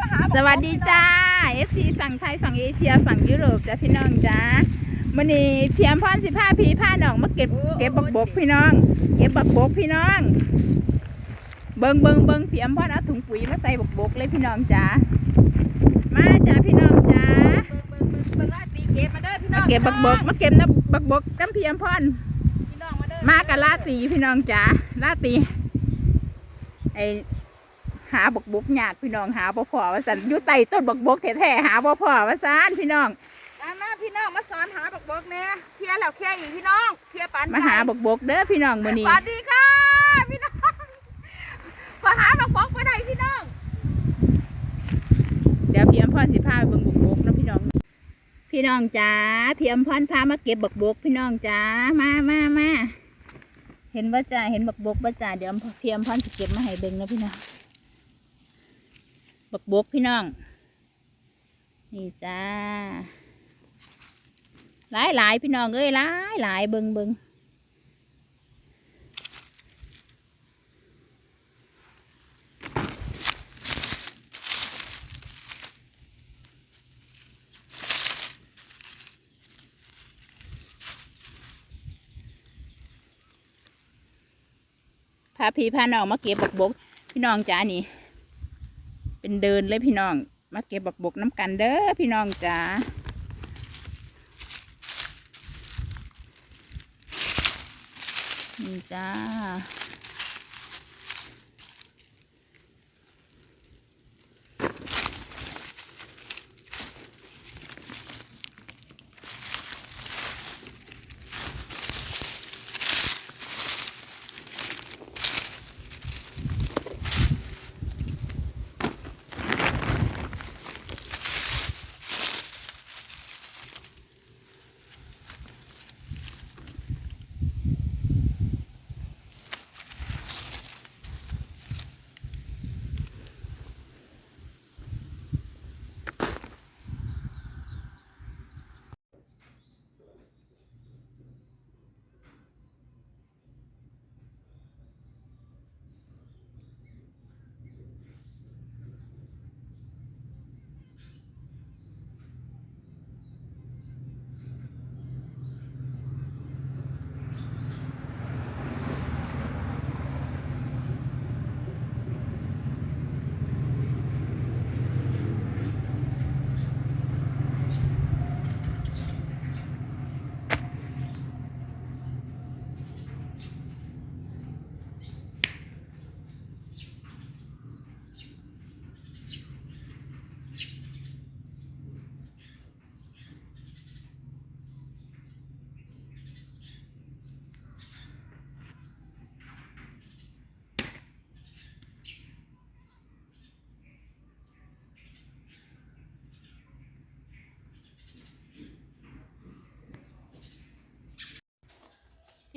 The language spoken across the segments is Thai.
มาหาสวัสดีจ้า FC ฝั่งไทยฝั่งเอเชียฝั่งยุโรปจ้าพี่น้องจ้ามื้อนี้เพียมพรสิผ้าพีผ้าน้องมาเก็บเก็บบักบกพี่น้อง เก็บบักบกพี่น้อง เบิงเบิงเบิงเพียมพรเอาถุงปุ๋ยมาใส่บักบกเลยพี่น้องจ้ามาจ้าพี่น้องจ้าเบิ่งเบิ่งเบิ่งเบิ่งว่าตีเก็บมาเด้อพี่น้มาองเก็บบักบกมาเก็บน้ำบักบกกับเพียมพรพี่น้องมาเด้อมากับลาตีพี่น้องจ้าลาตีไอ หาบักบกยากพี่น้องหาบ่พอว่าสันอยู่ใต้ต้นบักบกแท้ๆหาบ่พอว่าซานพี่น้องมามาพี่น้องมาสอนหาบักบกแน่เคลียร์แล้วเคลียร์อีกพี่น้องเคลียร์ปันมาหาบักบกเด้อพี่น้องมื้อนี้สวัสดีค่ะพี่น้องมาหาบักบกไปไหนพี่น้อง เดี๋ยวพี่อมพรสิพาไปเบิ่งบักบกเนาะพี่น้อง พี่น้องจ้าพี่อมพรพามาเก็บบักบกพี่น้องจ้ามามามาเห็นว่าจ้าเห็นบักบกว่าจ้าเดี๋ยวพี่อมพรจะเก็บมาให้เบิ่งเนาะพี่น้อง บักบกพี่น้อง นี่จ้า หลายหลายพี่น้องเอ้ยหลายหลายเบิงเบิงพาพี่พาน้องมาเก็บบักบกพี่น้องจ้านี่ เป็นเดินเลยพี่น้อง มาเก็บบักบกน้ำกันเด้อพี่น้องจ้านี่จ้า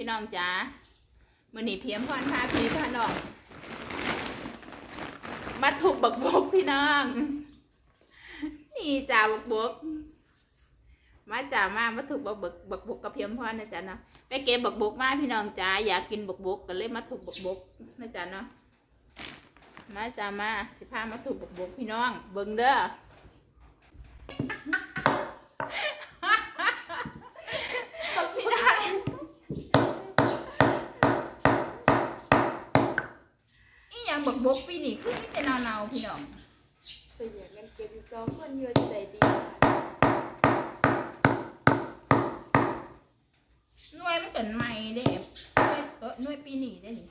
พี่น้องจ้ามือนี้เพียมพรพาพี่พาน้อง มาถูกบักบกพี่น้อง นี่จ้าบักบก มาจ้ามามาถูกบักบกบักบกกับเพียมพรนะจ๊ะเนาะไปเก็บบักบกมาพี่น้องจ้าอยากกินบักบกก็เลยมาถูกบักบกนะจ๊ะเนาะมาจ้ามาสิพามาถูกบักบกพี่น้อง เบิ่งเด้อ พี่น้องอีหยัง บักบกปีนี่คือมีแต่เนาๆพี่น้องเสียเงินเก็บอยู่กองคนเยอะจะได้ดีหน่วยมันเกินใหม่เด้หน่วยเออหน่วยปีนี่ได้นี่